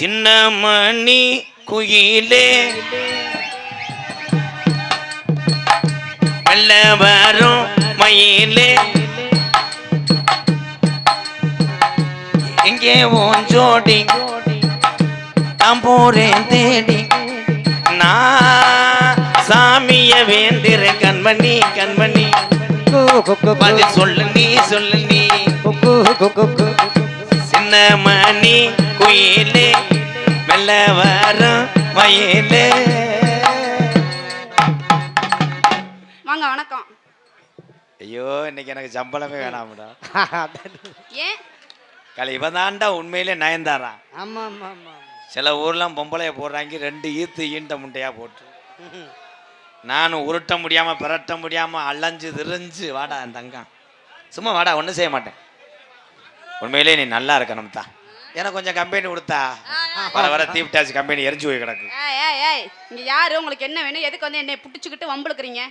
சின்னமணி குயிலே. மெல்ல வரும் மயிலே. எங்கே உன் ஜோடி நான் போறேன் தேடி. நான் சாமிய வேந்திர கண்மணி கண்மணி. பதில் சொல்லு நீ சொல்லு நீ. சின்ன மணி குயிலே மெல்ல வரும் மயிலே வாங்க வணக்கம். ஐயோ இன்னைக்கு எனக்கு சம்பளமே வேணாம்டா. ஏன் கலை இவன் தான்டா உண்மையிலே நயன்தாரா? ஆமா ஆமா ஆமா சில ஊர்லாம் பொம்பளைய போடுறாங்க ரெண்டு ஈத்து ஈண்ட முட்டையா போட்டு. நானும் உருட்ட முடியாம பிரட்ட முடியாம அலைஞ்சு திரிஞ்சு வாடா என் தங்கம். சும்மா வாடா ஒன்றும் செய்ய மாட்டேன். உண்மையிலே நீ நல்லா இருக்கணும் தான் எனக்கு கொஞ்சம் கம்பெனி கொடுத்தா. வர வர தீப்டாச்சு கம்பெனி எரிஞ்சு போய் கிடக்கு. ஏய் இங்க யாரு? உங்களுக்கு என்ன வேணும்? எதுக்கு வந்து என்னை புடிச்சுக்கிட்டு வம்பிழுக்கிறீங்க?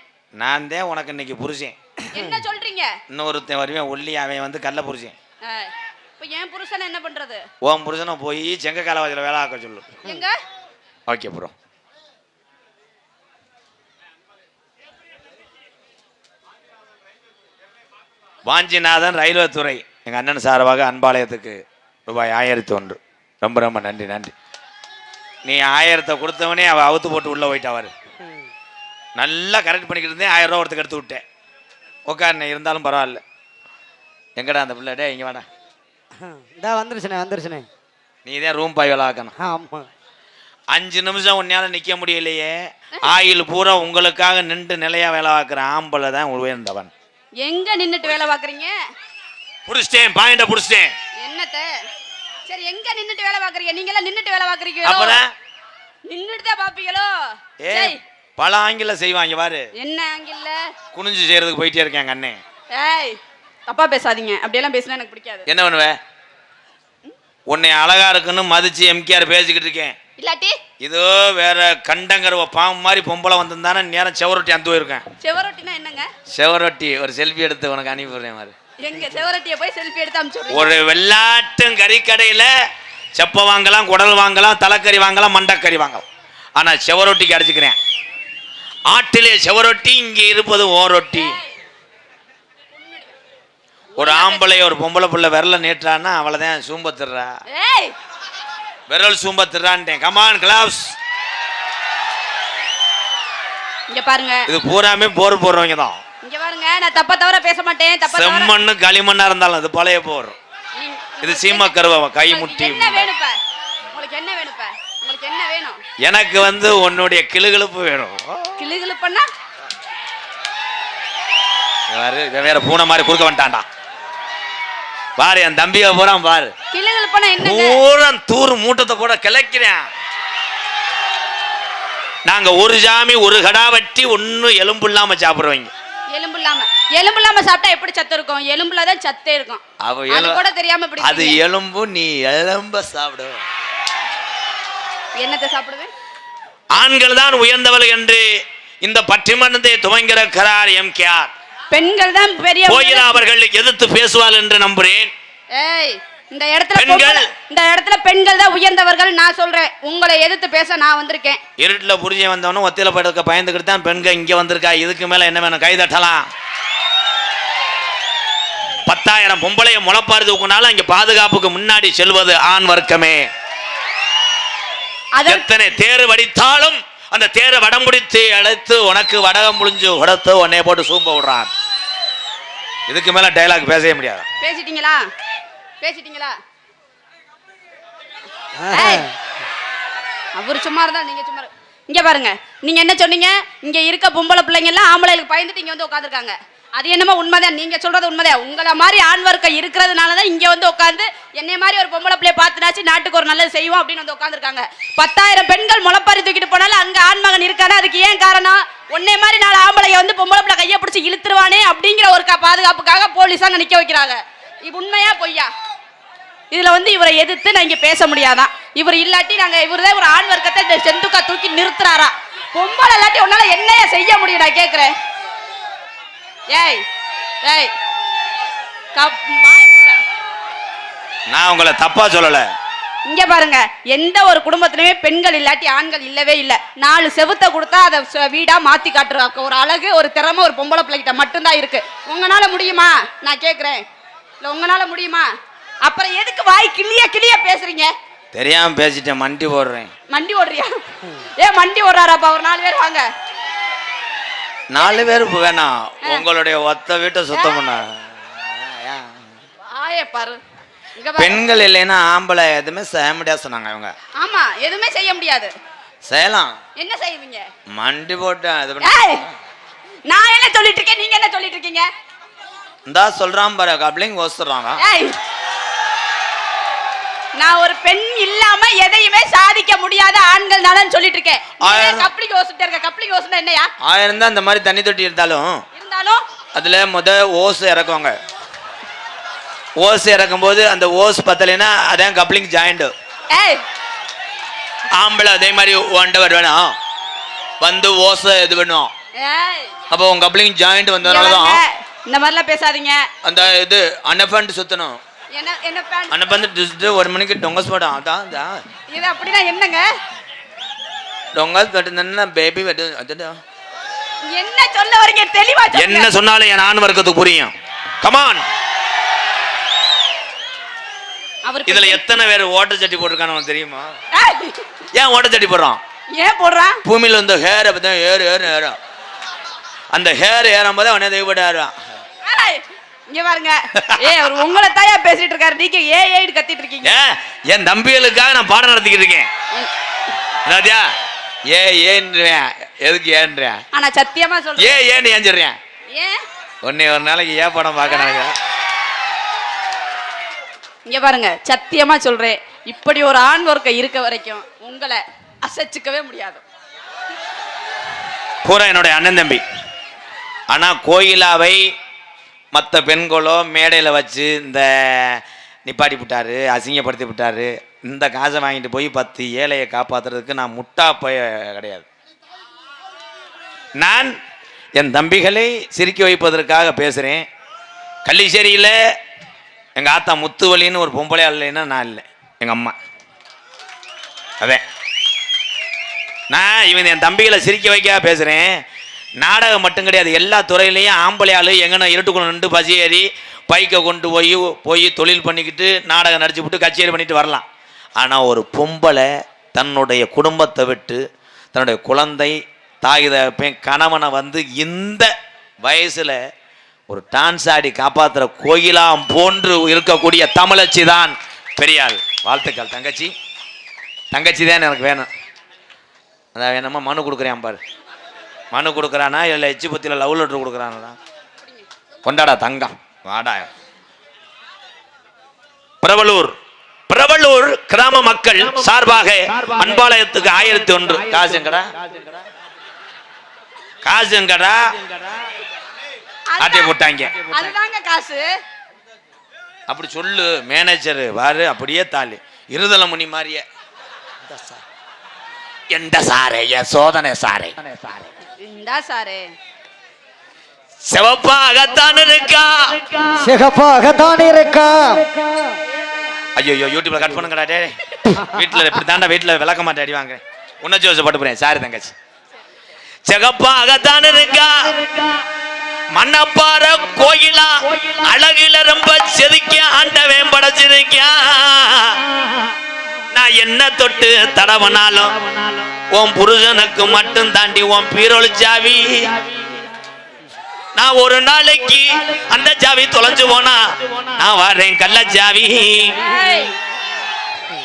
நான் தான் உனக்கு இன்னைக்கு புருஷன் என்ன சொல்றீங்க? இன்னொருத்தன் வருவேன் ஒல்லி அவன் வந்து கள்ள புருஷன் இப்ப என் புருஷன் என்ன பண்றது? உன் புருஷனை போய் செங்க காலவாதியில் வேலை ஆக்க சொல்லு. எங்க? ஓகே ப்ரோ வாஞ்சிநாதன் ரயில்வே துறை எங்கள் அண்ணன் சார்பாக அன்பாலயத்துக்கு ரூபாய் ஆயிரத்தி ஒன்று. ரொம்ப ரொம்ப நன்றி நன்றி. நீ ஆயிரத்தை கொடுத்தவனே அவள் அவுத்து போட்டு உள்ளே போயிட்டாவார் நல்லா கரெக்ட் பண்ணிக்கிட்டு இருந்தேன். ஆயிரம் ரூபா ஒருத்தருக்கு எடுத்து விட்டேன். உட்காருண்ணே இருந்தாலும் பரவாயில்ல. எங்கடா அந்த பிள்ளை? டே இங்கே வாடா. இதா வந்துருச்சுனே வந்துருச்சுனே நீ தான் ரூம் பாய் வேலை ஆக்கணும். ஆமா. அஞ்சு நிமிஷம் உன்னால நிக்க முடியலையே. ஆயில் பூரா உங்களுக்காக நின்று நிலையா வேலை பார்க்குற ஆம்பளை தான் உயர்ந்தவன். எங்க நின்னுட்டு வேலை பாக்குறீங்க புடிச்சிட்டேன் பாயிண்ட புடிச்சிட்டேன். என்னத்த? சரி எங்க நின்னுட்டு வேலை பாக்குறீங்க நீங்க எல்லாம் நின்னுட்டு வேலை பாக்குறீங்களோ அப்புறம் நின்னுட்டு தான் பாப்பீங்களோ ஏய், பல ஆங்கில செய்வாங்க பாரு. என்ன ஆங்கில்ல குனிஞ்சு செய்யறதுக்கு போயிட்டே இருக்கேன் எங்க அண்ணன் ஏய் தப்பா பேசாதீங்க. அப்படியெல்லாம் பேசினா எனக்கு பிடிக்காது. என்ன பண்ணுவ? உன்னை அழகா இருக்குன்னு மதிச்சு எம்கேஆர் பேசிக்கிட்டு இருக்கேன். இல்லாட்டி? இதோ வேற கண்டங்கருவ பாம்பு மாதிரி பொம்பளை வந்திருந்தானே நேரம் செவரொட்டி அந்த போயிருக்கேன். செவரொட்டினா என்னங்க? செவரொட்டி ஒரு செல்ஃபி எடுத்து உனக்கு அனுப்பி விடுறேன் மாதிரி எங்க செவரொட்டிய போய் செல்ஃபி எடுத்து அனுப்பிச்சு ஒரு வெள்ளாட்டும் கறிக்கடையில் செப்ப வாங்கலாம் குடல் வாங்கலாம் தலைக்கறி வாங்கலாம் மண்டக்கறி வாங்கலாம். ஆனால் செவரொட்டிக்கு அடிச்சுக்கிறேன். ஆட்டிலே செவரொட்டி இங்கே இருப்பது ஓரொட்டி. ஒரு ஆம்பளை ஒரு பொம்பளை பிள்ளை விரல நீட்டுறான்னா அவளை தான் சூம்பத்துறா. ஏய்! விரல் சூம்பத்துறான்ட்டேன். கமான் கிளாப்ஸ் இங்க பாருங்க. இது பூராமே போர் போடுறவங்க தான். இங்க பாருங்க நான் தப்பா தவிர பேச மாட்டேன் தப்பா செம்மண்ணு களிமண்ணா இருந்தாலும் அது பழைய நீ- இது சீம கருவ கை முட்டி என்ன வேணும் உங்களுக்கு என்ன வேணும் உங்களுக்கு என்ன வேணும்? எனக்கு வந்து உன்னுடைய கிளுகிழுப்பு வேணும். கிளு பண்ணா வேறு வேற பூனை மாதிரி குறுக்க வந்துட்டான்டா. பாரு என் தம்பியை பூரா பாரு. பூரா தூர் மூட்டத்தை போட கிளைக்கிறேன். நாங்க ஒரு சாமி ஒரு கடா வெட்டி ஒன்னும் எலும்பு இல்லாம சாப்பிடுறவங்க எலும்பு இல்லாம எலும்பு இல்லாம சாப்பிட்டா எப்படி சத்து இருக்கும்? எலும்புல தான் சத்தே இருக்கும். அவ அது கூட தெரியாம இப்படி அது. எலும்பு நீ எலும்ப சாப்பிடு. என்னத்தை சாப்பிடுவேன் ஆண்கள் தான் உயர்ந்தவர்கள் என்று இந்த பட்டிமன்றத்தை துவங்கிறக்கிறார் எம் கே ஆர். பெண்கள் தான் பெரிய கோயிலா அவர்கள் எதிர்த்து பேசுவார் என்று நம்புறேன். ஏய் இந்த இடத்துல இந்த இடத்துல பெண்கள் தான் உயர்ந்தவர்கள். நான் சொல்றேன். உங்களை எதிர்த்து பேச நான் வந்திருக்கேன். இருட்டுல புரிஞ்ச வந்தவனும் ஒத்தியில படுக்க பயந்துக்கிட்டு தான் பெண்கள் இங்க வந்திருக்கா? இதுக்கு மேல என்ன வேணும்? கை தட்டலாம். பத்தாயிரம் பொம்பளைய முளைப்பாரி தூக்குனாலும் இங்க பாதுகாப்புக்கு முன்னாடி செல்வது ஆண் வர்க்கமே. எத்தனை தேர் வடித்தாலும் அந்த தேரை வடம் முடித்து அழைத்து உனக்கு வடகம் முடிஞ்சு உடத்து உன்னைய போட்டு சூம்ப விடுறான். இதுக்கு மேல டைலாக் பேசவே முடியாது. பேசிட்டீங்களா? பேசிட்டீங்களா. அவர் சும்மா இருந்தா நீங்க சும்மா. இங்க பாருங்க. நீங்க என்ன சொன்னீங்க? இங்க இருக்க பொம்பளை பிள்ளைங்க எல்லாம் ஆம்பளைகளுக்கு பயந்துட்டு இங்க வந்து உட்காந்துருக்காங்க அது என்னமோ உண்மைதான். நீங்க சொல்றது உண்மைதான். உங்களை மாதிரி ஆண் வர்க்கம் இருக்கிறதுனால தான் இங்க வந்து உட்காந்து என்னைய மாதிரி ஒரு பொம்பளை பிள்ளைய பார்த்துனாச்சு நாட்டுக்கு ஒரு நல்லது செய்வோம் அப்படின்னு வந்து உட்காந்துருக்காங்க பத்தாயிரம் பெண்கள் முளைப்பாரி தூக்கிட்டு போனாலும் அங்க ஆண்மகன் இருக்கானே? அதுக்கு ஏன் காரணம்? உன்னை மாதிரி நாலு ஆம்பளைய வந்து பொம்பளை பிள்ளை கையை பிடிச்சி இழுத்துருவானே அப்படிங்கிற ஒரு பாதுகாப்புக்காக போலீஸ் அங்க நிக்க வைக்கிறாங்க. இது உண்மையா பொய்யா? இதுல வந்து இவரை எதிர்த்து நான் இங்க பேச முடியாதான் இவர் இல்லாட்டி நாங்க இவர்தான் ஒரு ஆண் வர்க்கத்தை இந்த செந்துக்கா தூக்கி நிறுத்துறாரா? பொம்பளை இல்லாட்டி உன்னால என்னைய செய்ய முடியும் நான் கேக்குறேன். ஏய் ஏய். நான் உங்களை தப்பா சொல்லல. இங்க பாருங்க எந்த ஒரு குடும்பத்திலுமே பெண்கள் இல்லாட்டி ஆண்கள் இல்லவே இல்ல. நாலு செவுத்த கொடுத்தா அதை வீடா மாத்தி காட்டுறாக்க ஒரு அழகு ஒரு திறமை ஒரு பொம்பளை பிள்ளைகிட்ட மட்டும்தான் இருக்கு. உங்களால முடியுமா? நான் கேக்குறேன். இல்ல உங்களால முடியுமா? அப்புறம் எதுக்கு வாய் கிளிய கிளிய பேசுறீங்க? தெரியாம பேசிட்டேன் மண்டி போடுறேன் மண்டி ஓடுறியா? ஏ மண்டி ஓடுறாராப்பா ஒரு நாலு பேர் வாங்க. நாலு பேர் வேணாம் உங்களுடைய ஒத்த வீட்டை சுத்தம் பண்ண? ஆயே பாரு. பெண்கள் இல்லைன்னா ஆம்பளை எதுவுமே செய்ய முடியாது சொன்னாங்க இவங்க. ஆமா எதுவுமே செய்ய முடியாது. செய்யலாம். என்ன செய்வீங்க? மண்டி போட்டு ஏய் நான் என்ன சொல்லிட்டு இருக்கேன்? நீங்க என்ன சொல்லிட்டு இருக்கீங்க? இந்தா சொல்றான் பாரு கப்ளிங் ஏய் நான் ஒரு பெண் இல்லாம எதையுமே சாதிக்க முடியாத ஆண்கள் நலன் சொல்லிட்டு இருக்கேன். கப்ளிங் யோசிட்டு இருக்க கப்ளிங் யோசனை என்னையா? ஆயிரம் தான் இந்த மாதிரி தண்ணி தொட்டி இருந்தாலும் இருந்தாலும் அதுல முத ஓஸ் இறக்குவாங்க. ஓஸ் இறக்கும் போது அந்த ஓஸ் பத்தலைன்னா அதான் கப்ளிங் ஜாயிண்ட். ஏய். ஆம்பளை அதே மாதிரி ஒண்டவர் வேணும் வந்து ஓசை இது பண்ணும் ஏய். அப்போ உங்க கப்ளிங் ஜாயிண்ட் வந்ததுனால. தான் இந்த மாதிரிலாம் பேசாதீங்க. அந்த இது அன்னஃபண்ட் சுத்தணும். என்ன என்ன டிஸ்ட்டு ஒரு மணிக்கு டொங்கஸ் போடும் அதான் அதான் இது அப்படின்னா என்னங்க? டொங்கஸ் வெட்டுனா பேபி வெட்டு அதுதான் என்ன சொல்ல வரீங்க? தெளிவா என்ன சொன்னாலும் என் ஆண் வர்க்கத்துக்கு புரியும். கமான் இதுல எத்தனை பேர் ஓட்ட சட்டி போட்டிருக்கானு தெரியுமா? ஏன் ஓட்ட சட்டி போடுறான்? ஏன் போடுறான் பூமியில வந்து ஹேரை பத்தி ஏறு ஏறு ஏறும் அந்த ஹேர் ஏறும் போது அவனே தெய்வப்பட்டு ஏறுவான் இங்க பாருங்க. ஏ அவர் உங்களை தாயா பேசிட்டு இருக்காரு. நீங்க ஏ ஏன்னு கத்திட்டு இருக்கீங்க. என் தம்பிகளுக்காக நான் பாடம் நடத்திக்கிட்டு இருக்கேன். என்னதியா ஏ ஏன்றேன் எதுக்கு ஏன்றேன் ஆனா சத்தியமா சொல்றேன். ஏ ஏன்னு ஏஞ்சிடுறேன். ஏன் உன்னை ஒரு நாளைக்கு ஏன் படம் பார்க்க நினைக்கிறேன் இங்க பாருங்க சத்தியமா சொல்றேன். இப்படி ஒரு ஆண் ஒர்க்க இருக்க வரைக்கும் உங்களை அசைச்சுக்கவே முடியாது. பூரா என்னுடைய அண்ணன் தம்பி. ஆனா கோயிலாவை மற்ற பெண்களோ மேடையில் வச்சு இந்த நிப்பாட்டி விட்டாரு அசிங்கப்படுத்தி விட்டாரு இந்த காசை வாங்கிட்டு போய் பத்து ஏழையை காப்பாத்துறதுக்கு நான் முட்டா போய கிடையாது. நான் என் தம்பிகளை சிரிக்க வைப்பதற்காக பேசுகிறேன் கள்ளிச்சேரியில் எங்கள் ஆத்தா முத்துவலின்னு ஒரு பொம்பளை இல்லைன்னா நான் இல்லை. எங்கள் அம்மா. அதே நான் இவன் என் தம்பிகளை சிரிக்க வைக்க பேசுகிறேன் நாடகம் மட்டும் கிடையாது. எல்லா துறையிலையும் ஆம்பளை ஆள் எங்கன்னா இருட்டுக்குள்ள நின்று பசி ஏறி பைக்கை கொண்டு போய் போய் தொழில் பண்ணிக்கிட்டு நாடகம் நடிச்சு விட்டு கச்சேரி பண்ணிட்டு வரலாம். ஆனால் ஒரு பொம்பளை தன்னுடைய குடும்பத்தை விட்டு தன்னுடைய குழந்தை தாய் கணவனை வந்து இந்த வயசில் ஒரு டான்ஸ் ஆடி காப்பாற்றுற கோயிலாம் போன்று இருக்கக்கூடிய தமிழச்சி தான் பெரியாள். வாழ்த்துக்கள் தங்கச்சி. தங்கச்சி தான் எனக்கு வேணும். அதான் வேணுமா? மனு கொடுக்குறேன் பாரு. மனு கொடுக்குறானா இல்லை எச்சு பத்தியில் லவ் லெட்டர் கொடுக்குறானா கொண்டாடா தங்கம். வாடா. பிரபலூர். பிரபலூர் கிராம மக்கள் சார்பாக அன்பாலயத்துக்கு ஆயிரத்தி ஒன்று. காசுங்கடா காசுங்கடா ஆட்டை போட்டாங்க. காசு. அப்படி சொல்லு மேனேஜர் பாரு அப்படியே தாலி இருதல முனி மாதிரியே. எந்த சாரே. சோதனை சாரே. இந்தா சாரு. சிவப்பாகத்தான் இருக்கா? சிகப்பாகத்தான் இருக்கா? ஐயோ யூடியூப்ல கட் பண்ணுங்கடா டே வீட்டுல இப்படி தாண்டா வீட்டுல விளக்க மாட்டேன் அடி வாங்க. உன்ன ஜோச போட்டு போறேன். சாரி தங்கச்சி. சிகப்பாகத்தான் இருக்கா? மண்ணப்பாற கோயிலா? அழகுல ரொம்ப செதுக்க ஆண்டவன் படைச்சிருக்கா நான் என்ன தொட்டு தடவனாலும் உன் புருஷனுக்கு மட்டும் தாண்டி உன் பீரொழிச்சாவி நான் ஒரு நாளைக்கு அந்த ஜாவி தொலைஞ்சு போனா நான் வரேன்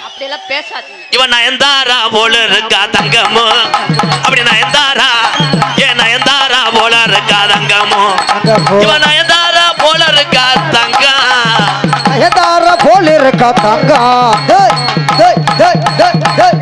அப்படியெல்லாம் பேசாதீங்க. இவன் நயன்தாரா போல இருக்கா தங்கமோ? அப்படி நயன்தாரா ஏன் நயன்தாரா போல இருக்கா தங்கமோ? இவன் நயன்தாரா போல இருக்கா தங்கம் நயதார போல் இருக்கா தங்கா? டேய், டேய், டேய்,